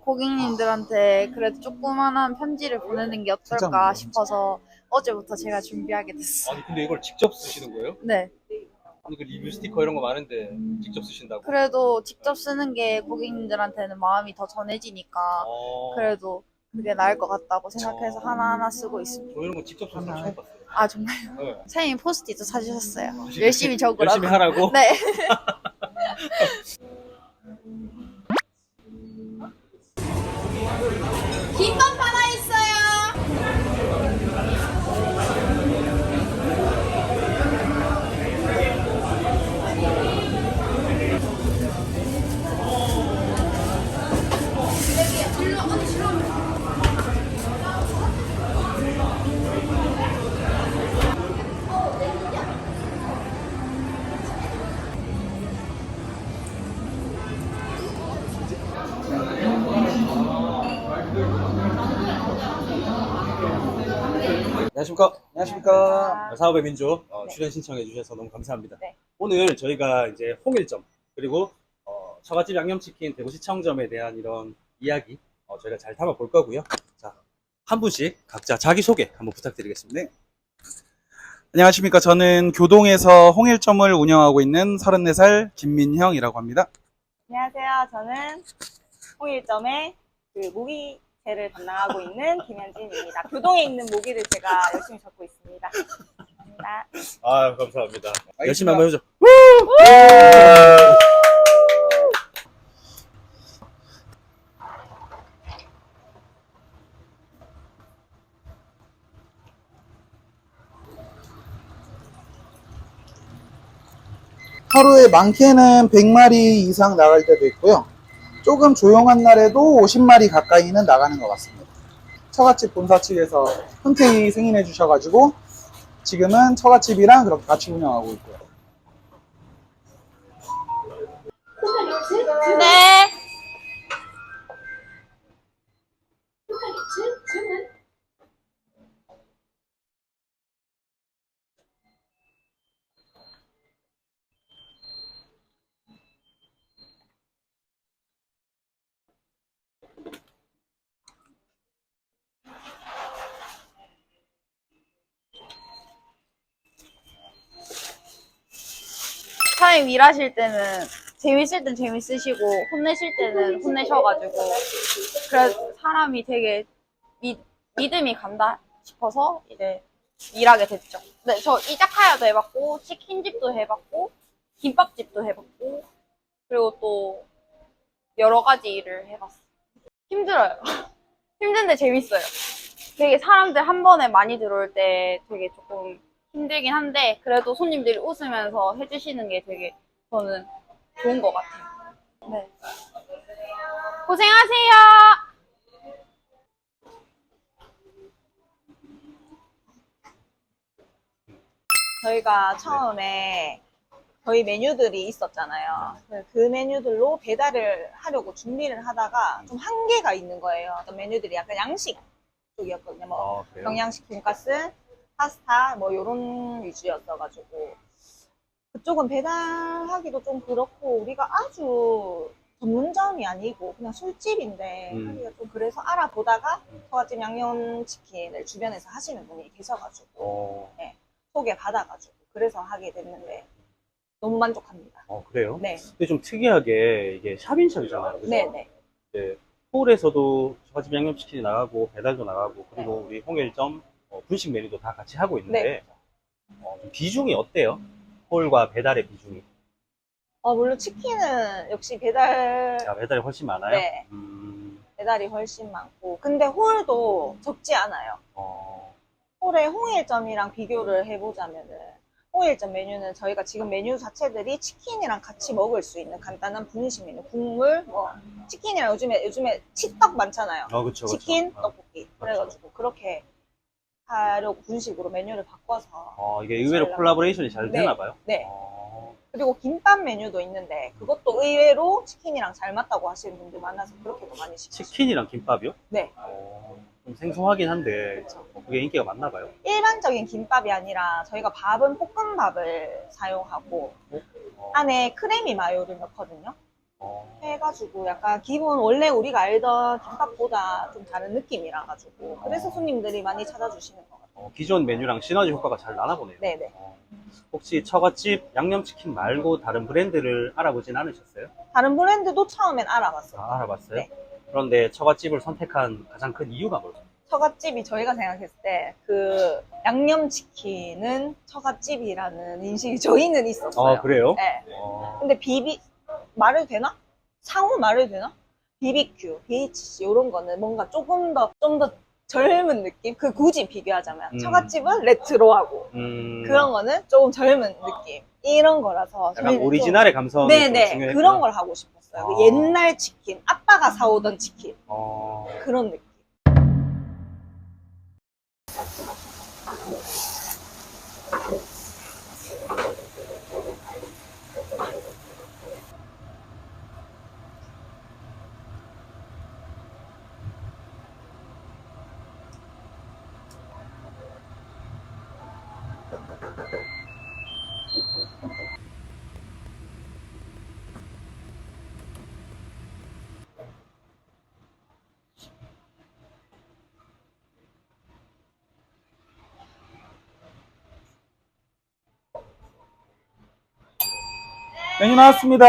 고객님들한테 그래도 조그만한 편지를 보내는 게 어떨까 싶어서 어제부터 제가 준비하게 됐어요. 아니 근데 이걸 직접 쓰시는 거예요? 네. 아니 그 리뷰 스티커 이런 거 많은데 직접 쓰신다고? 그래도 직접 쓰는 게 고객님들한테는 마음이 더 전해지니까 어, 그래도 그게 나을 것 같다고 생각해서 하나하나 쓰고 있습니다. 저 이런 거 직접 쓰는 거 처음 봤어요. 아 정말요? 네. 선생님 포스트잇도 사주셨어요. 열심히 적으라고. 열심히 하라고? 네. 김밥 하 안녕하십니까? 안녕하십니까? 사업의 민주 어, 네. 출연 신청해 주셔서 너무 감사합니다. 네. 오늘 저희가 이제 홍일점 그리고 어, 처갓집 양념치킨 대구 시청점에 대한 이런 이야기 어, 저희가 잘 담아 볼 거고요. 자, 한 분씩 각자 자기 소개 한번 부탁드리겠습니다. 네. 안녕하십니까? 저는 교동에서 홍일점을 운영하고 있는 34살 김민형이라고 합니다. 안녕하세요. 저는 홍일점의 그 모기 채를 담당하고 있는 김현진입니다. 교동에 있는 모기를 제가 열심히 잡고 있습니다. 감사합니다. 아, 감사합니다. 알겠습니다. 열심히 한번 해보죠. 하루에 많게는 100마리 이상 나갈 때도 있고요. 조금 조용한 날에도 50마리 가까이는 나가는 것 같습니다. 처갓집 본사 측에서 흔쾌히 승인해 주셔가지고 지금은 처갓집이랑 그렇게 같이 운영하고 있고요. 네. 사장님 일하실 때는 재밌을 땐 재밌으시고 혼내실 때는 혼내셔가지고 그래 사람이 되게 미, 믿음이 간다 싶어서 이제 일하게 됐죠. 네, 저 이자카야도 해봤고 치킨집도 해봤고 김밥집도 해봤고 그리고 또 여러 가지 일을 해봤어요. 힘들어요. 힘든데 재밌어요. 되게 사람들 한 번에 많이 들어올 때 되게 조금 힘들긴 한데 그래도 손님들이 웃으면서 해주시는 게 되게 저는 좋은 것 같아요. 네. 고생하세요. 저희가 처음에 저희 메뉴들이 있었잖아요. 그 메뉴들로 배달을 하려고 준비를 하다가 좀 한계가 있는 거예요. 메뉴들이 약간 양식 쪽이었거든요. 뭐 아, 그래요? 경양식 돈가스, 파스타 뭐 요런 위주였어가지고 그쪽은 배달하기도 좀 그렇고 우리가 아주 전문점이 아니고 그냥 술집인데 음. 하기가 좀 그래서 알아보다가 저같이 양념치킨을 주변에서 하시는 분이 계셔가지고 어, 소개받아가지고 그래서 하게 됐는데 너무 만족합니다. 어, 그래요? 네, 근데 좀 특이하게 이게 샵인샵이잖아요. 그죠? 네, 네. 이제 서울에서도 처갓집 양념치킨이 나가고 배달도 나가고 그리고 우리 홍일점 어, 분식 메뉴도 다 같이 하고 있는데 네. 어, 좀 비중이 어때요? 홀과 배달의 비중이 어, 물론 치킨은 역시 배달 야, 배달이 훨씬 많아요? 네. 음, 배달이 훨씬 많고 근데 홀도 적지 않아요. 어, 홀의 홍일점이랑 비교를 해보자면은 홍일점 메뉴는 저희가 지금 메뉴 자체들이 치킨이랑 같이 먹을 수 있는 간단한 분식 메뉴 국물 뭐 치킨이랑 요즘에 요즘에 치떡 많잖아요. 어, 그쵸, 그쵸. 치킨 어, 떡볶이 그래가지고 그렇게 하려고 분식으로 메뉴를 바꿔서 어, 이게 의외로 잘 콜라보레이션이 잘 네. 되나 봐요? 네 어, 그리고 김밥 메뉴도 있는데 그것도 의외로 치킨이랑 잘 맞다고 하시는 분들 많아서 그렇게도 많이 시키시고 치킨이랑 김밥이요? 네 어, 좀 생소하긴 한데 어, 그게 인기가 많나 봐요. 일반적인 김밥이 아니라 저희가 밥은 볶음밥을 사용하고 어, 안에 크레미 마요를 넣거든요 어, 해가지고 약간 기본 원래 우리가 알던 김밥보다 좀 다른 느낌이라 가지고 그래서 손님들이 많이 찾아주시는 것 같아요. 어, 기존 메뉴랑 시너지 효과가 잘 나나 보네요. 네네. 어, 혹시 처갓집 양념치킨 말고 다른 브랜드를 알아보진 않으셨어요? 다른 브랜드도 처음엔 알아봤어요. 아, 알아봤어요? 네. 그런데 처갓집을 선택한 가장 큰 이유가 뭘까요? 처갓집이 저희가 생각했을 때 그 양념치킨은 처갓집이라는 인식이 저희는 있었어요. 아, 그래요? 네. 어, 근데 비비 말해도 되나? 상호 말해도 되나? BBQ, BHC 이런 거는 뭔가 조금 더 좀 더 젊은 느낌? 그 굳이 비교하자면 음. 처갓집은 레트로하고 음, 그런 거는 조금 젊은 느낌 이런 거라서 약간 저희는 좀- 오리지널의 감성이 좀 네네. 그런 걸 하고 싶었어요. 그 아. 옛날 치킨, 아빠가 사오던 치킨 어, 그런 느낌. 메뉴 나왔습니다.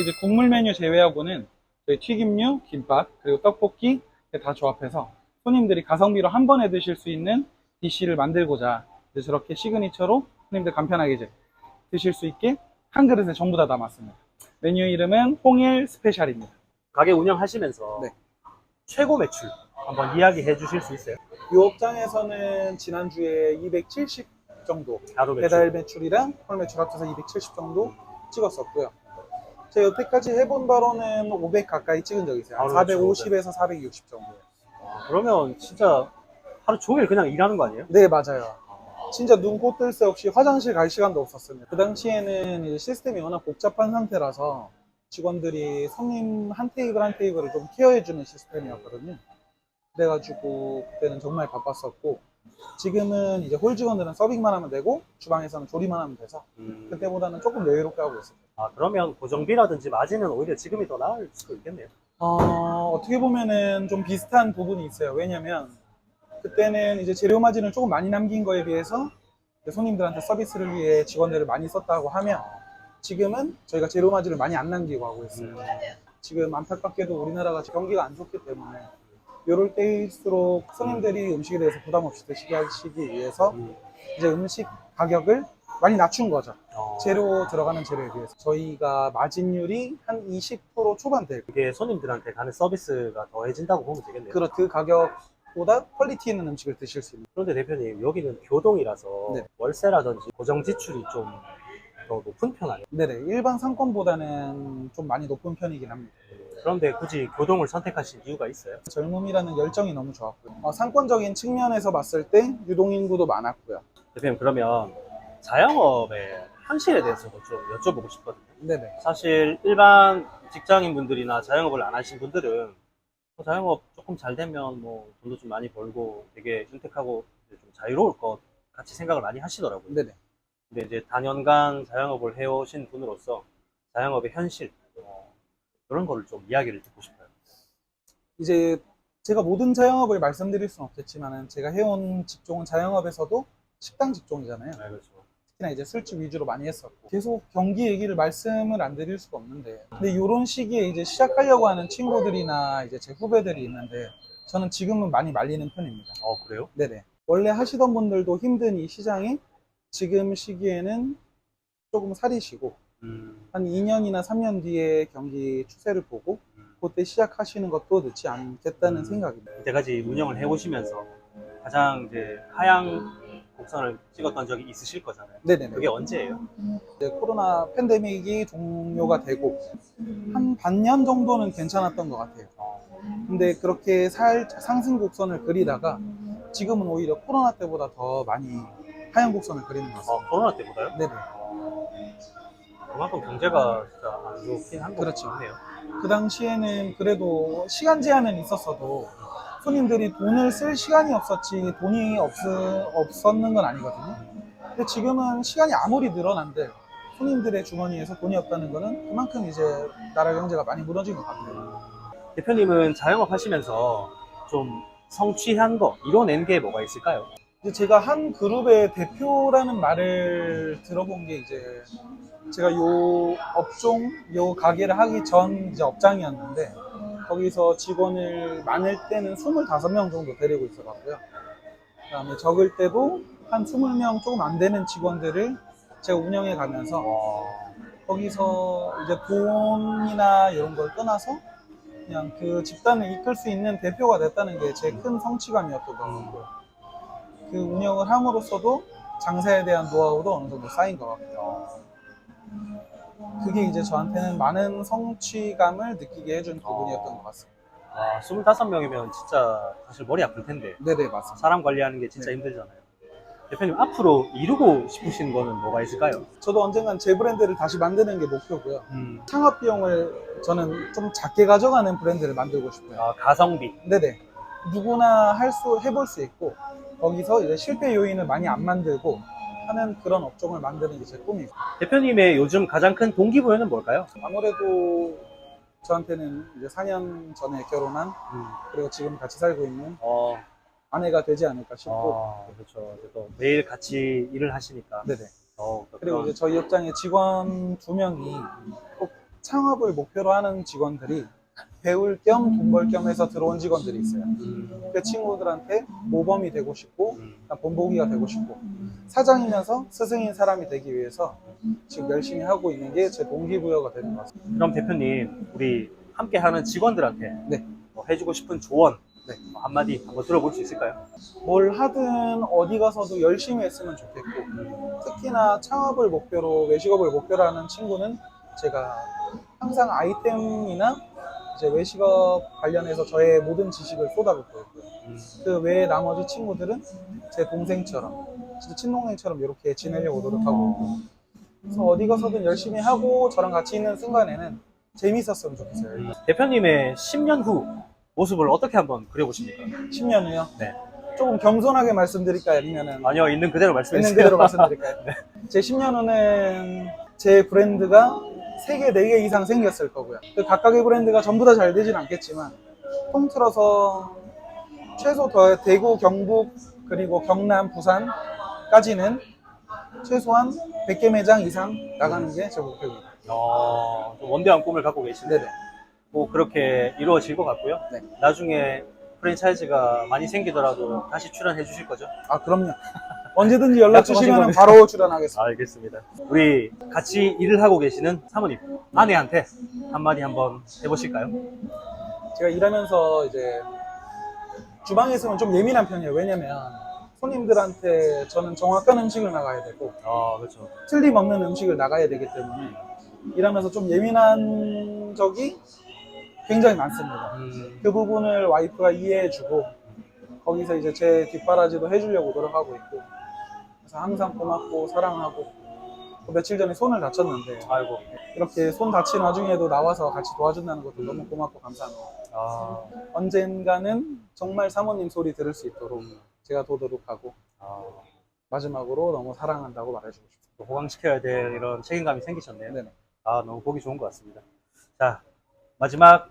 이제 국물 메뉴 제외하고는 저희 튀김류, 김밥, 그리고 떡볶이 다 조합해서 손님들이 가성비로 한 번에 드실 수 있는 디시를 만들고자 이제 저렇게 시그니처로 손님들 간편하게 이제 드실 수 있게 한 그릇에 전부 다 담았습니다. 메뉴 이름은 홍일 스페셜입니다. 가게 운영하시면서 네. 최고 매출 한번 이야기해 주실 수 있어요? 이 업장에서는 지난주에 270 정도 하루 매출. 배달 매출이랑 홀 매출 합쳐서 270 정도 찍었었고요. 제가 여태까지 해본 바로는 500 가까이 찍은 적이 있어요. 한 하루 매출 450에서 460 정도. 그러면 진짜 하루 종일 그냥 일하는 거 아니에요? 네, 맞아요. 진짜 눈코 뜰 새 없이 화장실 갈 시간도 없었습니다. 그 당시에는 이제 시스템이 워낙 복잡한 상태라서 직원들이 손님 한 테이블 한 테이블을 좀 케어해주는 시스템이었거든요. 그래가지고 그때는 정말 바빴었고 지금은 이제 홀 직원들은 서빙만 하면 되고 주방에서는 조리만 하면 돼서 음, 그때보다는 조금 여유롭게 하고 있습니다. 아, 그러면 고정비라든지 마진은 오히려 지금이 더 나을 수도 있겠네요. 어, 어떻게 보면은 좀 비슷한 부분이 있어요. 왜냐면 그때는 이제 재료 마진을 조금 많이 남긴 거에 비해서 손님들한테 서비스를 위해 직원들을 많이 썼다고 하면 지금은 저희가 마진을 많이 안 남기고 하고 있어요. 음, 지금 안타깝게도 우리나라가 경기가 안 좋기 때문에 이럴 때일수록 손님들이 음식에 대해서 부담 없이 드시게 하시기 위해서 음, 이제 음식 가격을 많이 낮춘 거죠. 어, 재료 들어가는 재료에 비해서 저희가 마진율이 한 20% 초반대 그게 손님들한테 가는 서비스가 더해진다고 보면 되겠네요. 그런 그 가격보다 퀄리티 있는 음식을 드실 수 있는. 그런데 대표님 여기는 교동이라서 네. 월세라든지 고정 지출이 좀 더 높은 편 아니에요? 네네 일반 상권보다는 좀 많이 높은 편이긴 합니다. 그런데 굳이 교동을 선택하신 이유가 있어요? 젊음이라는 열정이 너무 좋았고요. 어, 상권적인 측면에서 봤을 때 유동 인구도 많았고요. 대표님 그러면 자영업의 현실에 대해서도 좀 여쭤보고 싶거든요. 네네. 사실 일반 직장인 분들이나 자영업을 안 하신 분들은 뭐 자영업 조금 잘 되면 뭐 돈도 좀 많이 벌고 되게 윤택하고 좀 자유로울 것 같이 생각을 많이 하시더라고요. 네네. 근데 이제 단연간 자영업을 해오신 분으로서 자영업의 현실 어, 그런 거를 좀 이야기를 듣고 싶어요. 이제 제가 모든 자영업을 말씀드릴 수는 없겠지만 제가 해온 직종은 자영업에서도 식당 직종이잖아요. 네, 그렇죠. 특히나 이제 술집 위주로 많이 했었고 계속 경기 얘기를 말씀을 안 드릴 수가 없는데 근데 이런 시기에 이제 시작하려고 하는 친구들이나 이제 제 후배들이 있는데 저는 지금은 많이 말리는 편입니다. 어 그래요? 네네. 원래 하시던 분들도 힘든 이 시장이 지금 시기에는 조금 살이시고 음, 한 2년이나 3년 뒤에 경기 추세를 보고 음. 그때 시작하시는 것도 늦지 않겠다는 음. 생각입니다. 이때까지 운영을 해오시면서 가장 이제 하향 곡선을 찍었던 적이 있으실 거잖아요. 네네네. 그게 언제예요? 이제 코로나 팬데믹이 종료가 되고 한 반년 정도는 괜찮았던 것 같아요. 근데 그렇게 살짝 상승 곡선을 그리다가 지금은 오히려 코로나 때보다 더 많이 하향 곡선을 그리는 것 같습니다. 어, 코로나 때보다요? 네네. 그만큼 경제가 진짜 안 좋긴 한것 그렇죠. 같네요. 그 당시에는 그래도 시간 제한은 있었어도 손님들이 돈을 쓸 시간이 없었지 돈이 없, 없었는 건 아니거든요. 근데 지금은 시간이 아무리 늘어난들 손님들의 주머니에서 돈이 없다는 거는 그만큼 이제 나라 경제가 많이 무너진 것 같아요. 대표님은 자영업 하시면서 좀 성취한 거, 이뤄낸 게 뭐가 있을까요? 제가 한 그룹의 대표라는 말을 들어본 게 이제 제가 요 업종, 요 가게를 하기 전 이제 업장이었는데 거기서 직원을 많을 때는 25명 정도 데리고 있어봤고요. 그 다음에 적을 때도 한 20명 조금 안 되는 직원들을 제가 운영해 가면서 거기서 이제 돈이나 이런 걸 떠나서 그냥 그 집단을 이끌 수 있는 대표가 됐다는 게 제 큰 성취감이었던 것 같고요. 그 운영을 함으로써도 장사에 대한 노하우도 어느 정도 쌓인 것 같고요. 그게 이제 저한테는 많은 성취감을 느끼게 해준 부분이었던 것 같습니다. 아, 25명이면 진짜 사실 머리 아플 텐데. 네네, 맞습니다. 사람 관리하는 게 진짜 네. 힘들잖아요. 대표님 앞으로 이루고 싶으신 거는 뭐가 있을까요? 저도 언젠간 제 브랜드를 다시 만드는 게 목표고요. 음, 창업 비용을 저는 좀 작게 가져가는 브랜드를 만들고 싶어요. 아, 가성비. 네네. 누구나 할 수, 해볼 수 있고, 거기서 이제 실패 요인을 많이 안 만들고 하는 그런 업종을 만드는 게 제 꿈이고. 대표님의 요즘 가장 큰 동기부여는 뭘까요? 아무래도 저한테는 이제 4년 전에 결혼한, 음, 그리고 지금 같이 살고 있는 어, 아내가 되지 않을까 싶고, 어, 그렇죠. 이제 또 매일 같이 일을 하시니까. 네네. 어, 그리고 이제 저희 업장에 직원 두 명이 꼭 창업을 목표로 하는 직원들이 배울 겸 돈 벌 겸 해서 들어온 직원들이 있어요. 음, 그 친구들한테 모범이 되고 싶고, 음, 본보기가 되고 싶고, 사장이면서 스승인 사람이 되기 위해서 지금 열심히 하고 있는 게 제 동기부여가 되는 것 같습니다. 그럼 대표님, 우리 함께 하는 직원들한테 네. 뭐 해주고 싶은 조언 네. 뭐 한마디 한번 들어볼 수 있을까요? 뭘 하든 어디 가서도 열심히 했으면 좋겠고, 특히나 창업을 목표로, 외식업을 목표로 하는 친구는 제가 항상 아이템이나 이제 외식업 관련해서 저의 모든 지식을 쏟아붓고 있고요. 음, 그 외에 나머지 친구들은 제 동생처럼, 진짜 친동생처럼 이렇게 지내려고 노력하고 있고, 그래서 어디 가서든 열심히 하고 저랑 같이 있는 순간에는 재밌었으면 좋겠어요. 대표님의 10년 후 모습을 어떻게 한번 그려보십니까? 10년 후요? 네. 조금 겸손하게 말씀드릴까요? 아니면은 아니요, 있는 그대로 말씀해 있는 주세요. 그대로 말씀드릴까요? 제 10년 후는 제 브랜드가 3개, 4개 이상 생겼을 거고요. 그 각각의 브랜드가 전부 다 잘 되진 않겠지만 통틀어서 최소 더 대구, 경북, 그리고 경남, 부산까지는 최소한 100개 매장 이상 나가는 게 제 목표입니다. 어, 좀 원대한 꿈을 갖고 계신데 네네. 뭐 그렇게 이루어질 것 같고요. 네. 나중에 프랜차이즈가 많이 생기더라도 다시 출연해 주실 거죠? 아, 그럼요. 언제든지 연락 주시면. 바로 출연하겠습니다. 알겠습니다. 우리 같이 일을 하고 계시는 사모님, 아내한테 한마디 한번 해보실까요? 제가 일하면서 이제 주방에 있으면 좀 예민한 편이에요. 왜냐면 손님들한테 저는 정확한 음식을 나가야 되고 아, 그렇죠. 틀림없는 음식을 나가야 되기 때문에 일하면서 좀 예민한 적이 굉장히 많습니다. 음, 그 부분을 와이프가 이해해주고 거기서 이제 제 뒷바라지도 해주려고 노력하고 있고 그래서 항상 고맙고 사랑하고 또 며칠 전에 손을 다쳤는데 아이고. 이렇게 손 다친 와중에도 나와서 같이 도와준다는 것도 너무 고맙고 감사합니다. 아, 언젠가는 정말 사모님 소리 들을 수 있도록 제가 도도록 하고 아, 마지막으로 너무 사랑한다고 말해주고 싶습니다. 또 호강시켜야 될 이런 책임감이 생기셨네요. 네네. 아, 너무 보기 좋은 것 같습니다. 자, 마지막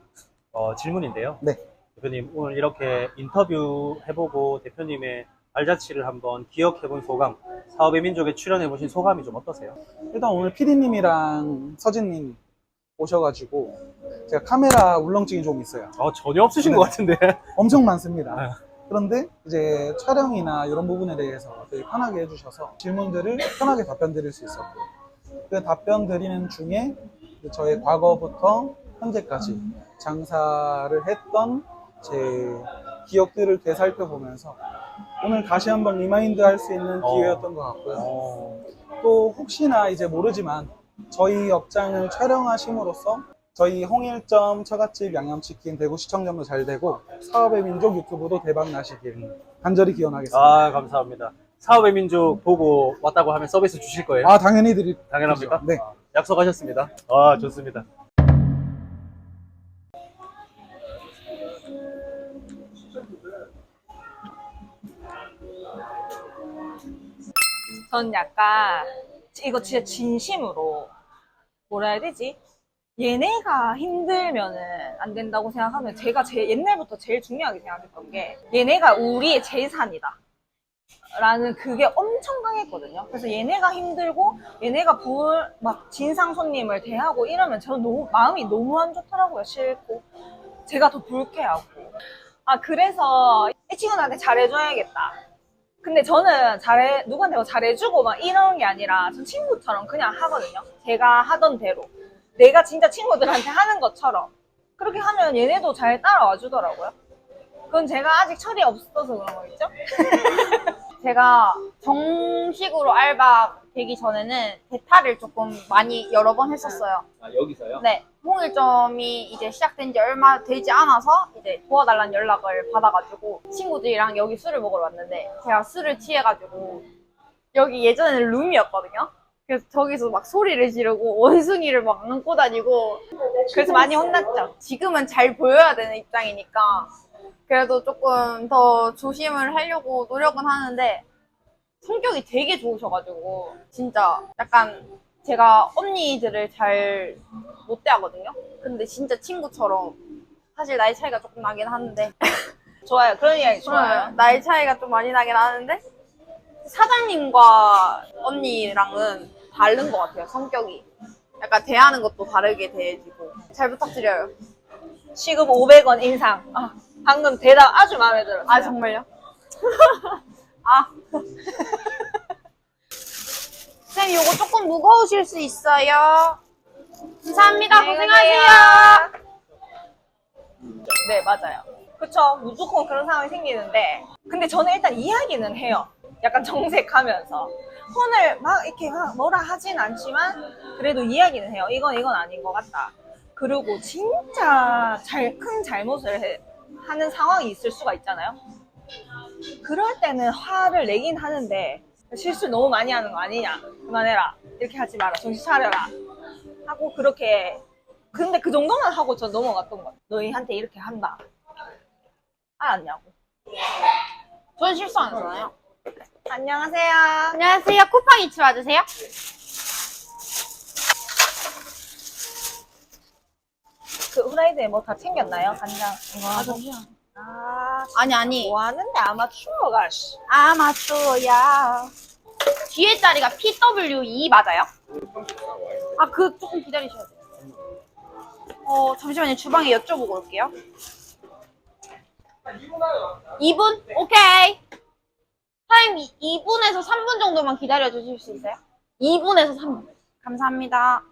어, 질문인데요. 네. 대표님, 오늘 이렇게 인터뷰 해보고 대표님의 발자취를 한번 기억해본 소감, 사업의 민족에 출연해보신 소감이 좀 어떠세요? 일단 오늘 PD님이랑 서진님 오셔가지고 제가 카메라 울렁증이 좀 있어요. 어, 전혀 없으신 네. 것 같은데. 엄청 많습니다. 네. 그런데 이제 촬영이나 이런 부분에 대해서 되게 편하게 해주셔서 질문들을 편하게 답변 드릴 수 있었고 그 답변 드리는 중에 저의 과거부터 현재까지 장사를 했던 제 기억들을 되살펴보면서 오늘 다시 한번 리마인드 할 수 있는 어. 기회였던 것 같고요. 어, 또 혹시나 이제 모르지만 저희 업장을 촬영하심으로써 저희 홍일점 처갓집 양념치킨 대구 시청점도 잘 되고 사업의 민족 유튜브도 대박 나시길 간절히 기원하겠습니다. 아, 감사합니다. 사업의 민족 보고 왔다고 하면 서비스 주실 거예요? 아, 당연히 드릴 당연합니까? 네. 아, 약속하셨습니다. 아, 좋습니다. 전 약간 이거 진짜 진심으로 뭐라 해야 되지? 얘네가 힘들면은 안 된다고 생각하면 제가 제 옛날부터 제일 중요하게 생각했던 게 얘네가 우리의 재산이다. 라는 그게 엄청 강했거든요. 그래서 얘네가 힘들고 얘네가 불, 막 진상 손님을 대하고 이러면 저는 너무 마음이 너무 안 좋더라고요. 싫고 제가 더 불쾌하고 아 그래서 이 친구들한테 잘해줘야겠다. 근데 저는 잘해 누구한테 뭐 잘해주고 막 이런 게 아니라 전 친구처럼 그냥 하거든요. 제가 하던 대로 내가 진짜 친구들한테 하는 것처럼 그렇게 하면 얘네도 잘 따라와 주더라고요. 그건 제가 아직 철이 없어서 그런 거겠죠? 제가 정식으로 알바 되기 전에는 대타를 조금 많이 여러 번 했었어요. 아, 여기서요? 네, 홍일점이 이제 시작된 지 얼마 되지 않아서 이제 도와달라는 연락을 받아가지고 친구들이랑 여기 술을 먹으러 왔는데 제가 술을 취해가지고 여기 예전에는 룸이었거든요. 그래서 저기서 막 소리를 지르고 원숭이를 막 안고 다니고 그래서 많이 혼났죠. 지금은 잘 보여야 되는 입장이니까 그래도 조금 더 조심을 하려고 노력은 하는데 성격이 되게 좋으셔가지고 진짜 약간 제가 언니들을 잘 못 대하거든요. 근데 진짜 친구처럼 사실 나이 차이가 조금 나긴 하는데 좋아요. 그런 이야기 좋아요. 나이 차이가 좀 많이 나긴 하는데 사장님과 언니랑은 다른 것 같아요. 성격이 약간 대하는 것도 다르게 대해지고 잘 부탁드려요. 시급 500원 인상. 아, 방금 대답 아주 마음에 들었어요. 아 정말요? 아 쌤 요거 조금 무거우실 수 있어요. 감사합니다. 고생하세요. 네, 맞아요. 그쵸. 무조건 그런 상황이 생기는데. 근데 저는 일단 이야기는 해요. 약간 정색하면서. 혼을 막 이렇게 막 뭐라 하진 않지만, 그래도 이야기는 해요. 이건, 이건 아닌 것 같다. 그리고 진짜 잘, 큰 잘못을 해- 하는 상황이 있을 수가 있잖아요. 그럴 때는 화를 내긴 하는데, 실수 너무 많이 하는 거 아니냐. 그만해라. 이렇게 하지 마라. 정신 차려라. 하고 그렇게 근데 그 정도만 하고 전 넘어갔던 거예요. 너희한테 이렇게 한다. 알았냐고. 전 실수 안 하잖아요. 안녕하세요. 안녕하세요. 쿠팡 이츠 와주세요. 그 후라이드에 뭐 다 챙겼나요? 간장 이거 하고. 아, 아니 아니. 뭐 하는데 아마추어가 씨. 아마추어야. 뒤에 자리가 PW2 맞아요? 아, 그 조금 기다리셔야 돼요. 어, 잠시만요. 주방에 여쭤보고 올게요. 2분? 오케이. 타임 2분에서 3분 정도만 기다려 주실 수 있어요? 2분에서 3분. 감사합니다.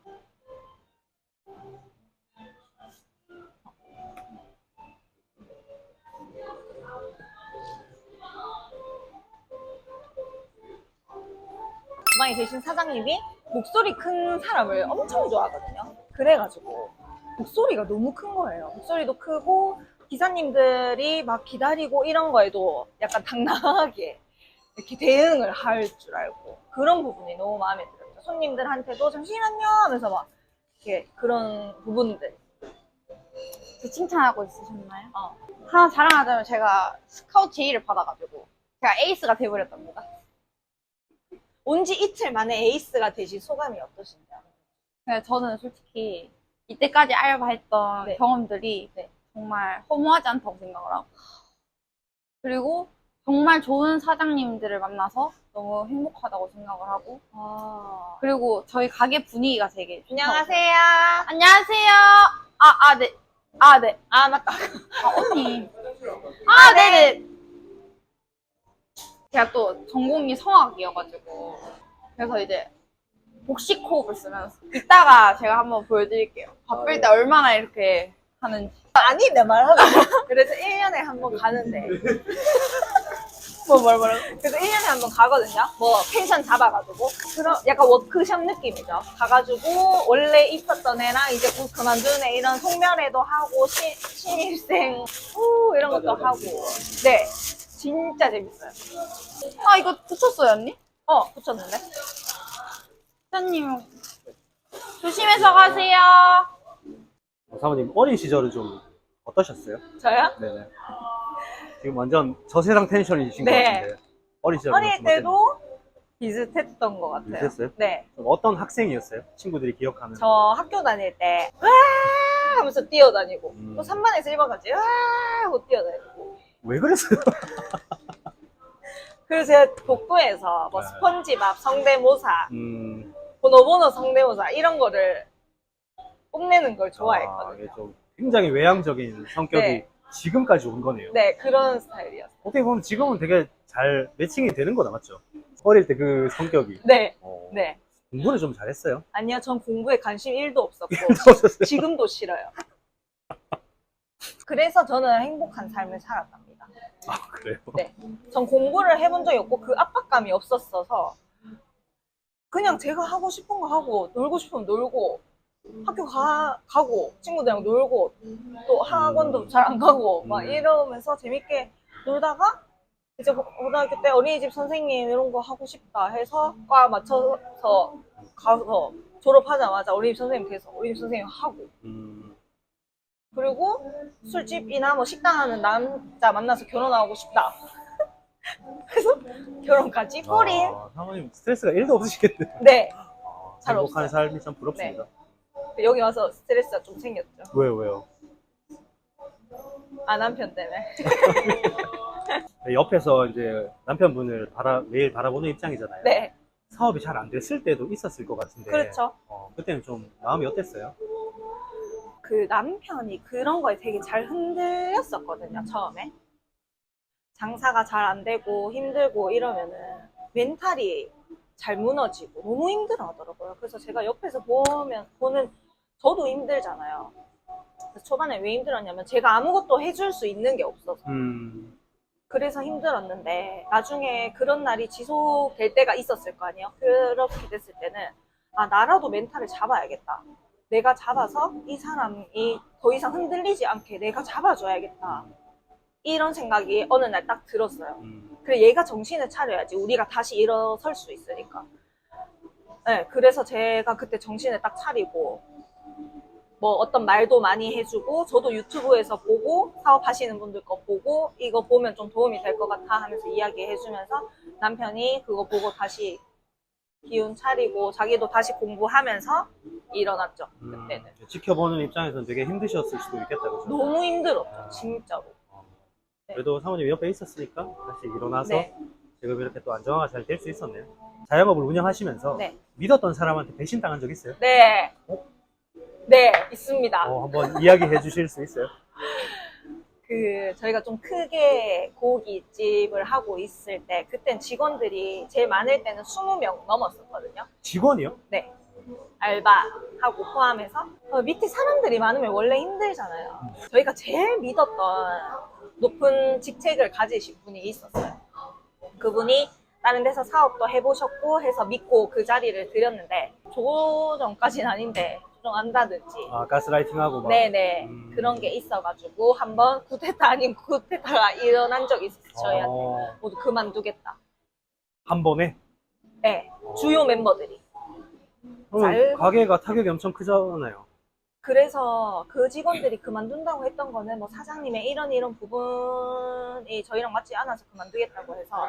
주방에 계신 사장님이 목소리 큰 사람을 엄청 좋아하거든요. 그래가지고 목소리가 너무 큰 거예요. 목소리도 크고 기사님들이 막 기다리고 이런 거에도 약간 당당하게 이렇게 대응을 할 줄 알고 그런 부분이 너무 마음에 들었죠. 손님들한테도 잠시만요 하면서 막 이렇게 그런 부분들. 제 칭찬하고 있으셨나요? 어. 하나 자랑하자면 제가 스카우트 제의를 받아가지고 제가 에이스가 돼버렸답니다. 온 지 이틀 만에 에이스가 되신 소감이 어떠신가요? 그냥 저는 솔직히 이때까지 알바했던 네. 경험들이 네. 정말 허무하지 않다고 생각을 하고 그리고 정말 좋은 사장님들을 만나서 너무 행복하다고 생각을 하고 아... 그리고 저희 가게 분위기가 되게 좋다고 안녕하세요. 안녕하세요. 아, 아, 네. 아, 네. 아 맞다. 아, 언니. 아, 네 네. 제가 또 전공이 성악이어가지고. 그래서 이제 복식 호흡을 쓰면서. 이따가 제가 한번 보여드릴게요. 바쁠 때 얼마나 이렇게 하는지. 아니 내 말하고 그래서 1년에 한 번 가는데 뭐, 뭘, 뭘. 그래서 1년에 한 번 가거든요 뭐 펜션 잡아가지고 그런 약간 워크숍 느낌이죠 가가지고 원래 있었던 애랑 이제 곧 그만둔 애 이런 송별회도 하고 시, 신입생 후 이런 것도 하고 네 진짜 재밌어요 아, 이거 붙였어요, 언니? 어 붙였는데 사장님. 조심해서 가세요. 어, 사모님 어린 시절은 좀 어떠셨어요? 저요? 네네. 지금 완전 저세상 텐션이신 네. 것 같은데 어린 시절 어릴 때도 비슷했던 것 같아요. 비슷했어요? 네. 좀 어떤 학생이었어요? 친구들이 기억하는. 저 학교 다닐 때, 와! 하면서 뛰어다니고, 음. 또 3반에서 1반까지, 와! 하고 뛰어다니고. 왜 그랬어요? 그래서 제가 복도에서 뭐 네. 스펀지밥, 성대모사, 음, 보노보노 성대모사, 이런 거를 뽐내는 걸 아, 좋아했거든요. 이게 좀 굉장히 외향적인 성격이 네. 지금까지 온 거네요. 네, 그런 스타일이었어요. 어떻게 보면 지금은 되게 잘 매칭이 되는 거다, 맞죠? 어릴 때 그 성격이. 네, 어, 네. 공부를 좀 잘했어요. 아니요, 전 공부에 관심 1도 없었고. 지금도 싫어요. 그래서 저는 행복한 삶을 살았답니다. 아, 그래요? 네. 전 공부를 해본 적이 없고 그 압박감이 없었어서 그냥 제가 하고 싶은 거 하고 놀고 싶으면 놀고 학교 가, 가고 친구들이랑 놀고 또 학원도 잘 안 가고 막 음. 이러면서 재밌게 놀다가 이제 고- 고등학교 때 어린이집 선생님 이런 거 하고 싶다 해서 과 맞춰서 가서 졸업하자마자 어린이집 선생님 돼서 어린이집 선생님 하고 음, 그리고 술집이나 뭐 식당 하는 남자 만나서 결혼하고 싶다. 그래서 결혼까지 꼬린. 아, 사모님 스트레스가 1도 없으시겠네요. 네. 아, 잘 행복한 없어요. 삶이 참 부럽습니다. 여기 와서 스트레스가 좀 생겼죠. 왜요, 왜요? 아, 남편 때문에. 네, 옆에서 이제 남편분을 바라, 매일 바라보는 입장이잖아요. 네. 사업이 잘 안 됐을 때도 있었을 것 같은데. 그렇죠. 어, 그때는 좀 마음이 어땠어요? 그 남편이 그런 거에 되게 잘 흔들렸었거든요, 처음에. 장사가 잘 안 되고 힘들고 이러면은 멘탈이 잘 무너지고 너무 힘들어 하더라고요. 그래서 제가 옆에서 보면, 보는, 저도 힘들잖아요. 초반에 왜 힘들었냐면 제가 아무것도 해줄 수 있는 게 없어서. 음, 그래서 힘들었는데 나중에 그런 날이 지속될 때가 있었을 거 아니에요. 그렇게 됐을 때는 아 나라도 멘탈을 잡아야겠다. 내가 잡아서 이 사람이 더 이상 흔들리지 않게 내가 잡아줘야겠다. 이런 생각이 어느 날 딱 들었어요. 음, 그래 얘가 정신을 차려야지 우리가 다시 일어설 수 있으니까. 네, 그래서 제가 그때 정신을 딱 차리고 뭐 어떤 말도 많이 해주고 저도 유튜브에서 보고 사업하시는 분들 거 보고 이거 보면 좀 도움이 될 것 같아 하면서 이야기해주면서 남편이 그거 보고 다시 기운 차리고 자기도 다시 공부하면서 일어났죠 음, 그때는 지켜보는 입장에서는 되게 힘드셨을 수도 있겠다, 그죠? 너무 힘들었죠 진짜로 어, 네. 그래도 사모님 옆에 있었으니까 다시 일어나서 네. 지금 이렇게 또 안정화가 잘 될 수 있었네요. 자영업을 운영하시면서 네. 믿었던 사람한테 배신 당한 적 있어요? 네. 네, 있습니다. 어, 한번 이야기해 주실 수 있어요? 그 저희가 좀 크게 고깃집을 하고 있을 때 그땐 직원들이 제일 많을 때는 20명 넘었었거든요. 직원이요? 네. 알바하고 포함해서 어, 밑에 사람들이 많으면 원래 힘들잖아요. 저희가 제일 믿었던 높은 직책을 가지신 분이 있었어요. 그분이 다른 데서 사업도 해보셨고 해서 믿고 그 자리를 드렸는데 조정까지는 아닌데 조정한다든지. 아, 가스라이팅하고 막. 네네. 음. 그런 게 있어가지고 한번 쿠데타 아닌 쿠데타가 일어난 적이 있었어요 저희한테. 어, 모두 그만두겠다. 한 번에? 네. 주요 멤버들이. 그러면 잘- 가게가 타격이 엄청 크잖아요. 그래서 그 직원들이 그만둔다고 했던 거는 뭐 사장님의 이런 이런 부분이 저희랑 맞지 않아서 그만두겠다고 해서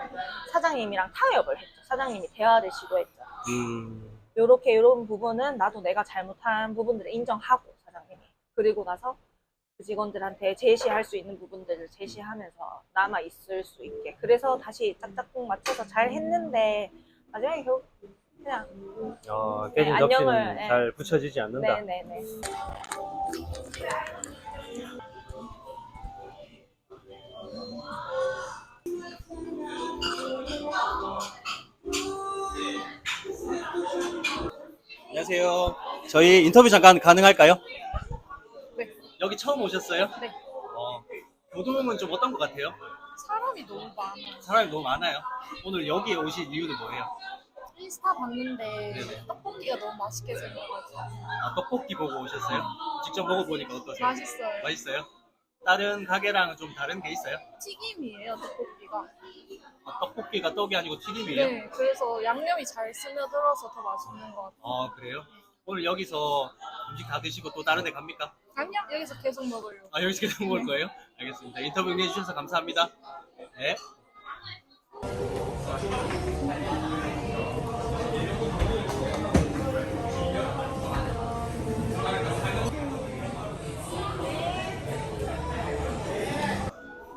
사장님이랑 타협을 했죠. 사장님이 대화를 시도했죠. 음, 요렇게 요런 부분은 나도 내가 잘못한 부분들을 인정하고 사장님이 그리고 나서 그 직원들한테 제시할 수 있는 부분들을 제시하면서 남아 있을 수 있게 그래서 다시 짝짝꿍 맞춰서 잘 했는데 마지막에 결국 그냥 어, 깨진 네, 접시는 안녕을, 네. 잘 붙여지지 않는다. 네네네 안녕하세요. 저희 인터뷰 잠깐 가능할까요? 네. 여기 처음 오셨어요? 네. 어, 교동은 좀 어떤 것 같아요? 사람이 너무 많아요. 사람이 너무 많아요. 오늘 여기에 오신 이유는 뭐예요? 인스타 봤는데 네네. 떡볶이가 너무 맛있게 생겨가지고 아, 떡볶이 보고 오셨어요? 직접 먹어보니까 어떠세요? 맛있어요. 맛있어요? 다른 가게랑은 좀 다른 게 있어요? 튀김이에요 떡볶이 가. 아, 떡볶이가 떡이 아니고 튀김이에요? 네, 그래서 양념이 잘 스며들어서 더 맛있는 것 같아요. 아, 그래요? 오늘 여기서 음식 다 드시고 또 다른 데 갑니까? 아니요, 여기서 계속 먹으려고. 아, 여기서 계속 먹을 거예요? 알겠습니다. 인터뷰 응해주셔서 감사합니다. 네.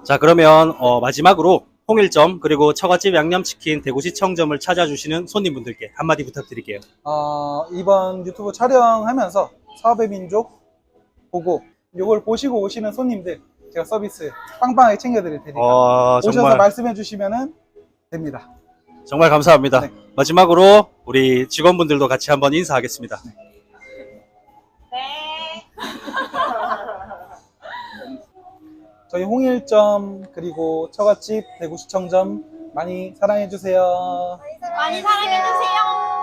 자, 그러면 어, 마지막으로 홍일점 그리고 처갓집 양념치킨 대구시청점을 찾아주시는 손님분들께 한마디 부탁드릴게요. 어, 이번 유튜브 촬영하면서 사업의 민족 보고 이걸 보시고 오시는 손님들 제가 서비스 빵빵하게 챙겨드릴 테니까 어, 오셔서 정말 말씀해 주시면 됩니다. 정말 감사합니다. 네. 마지막으로 우리 직원분들도 같이 한번 인사하겠습니다. 네. 저희 홍일점 그리고 처갓집 대구 시청점 많이 사랑해 주세요. 많이 사랑해주세요.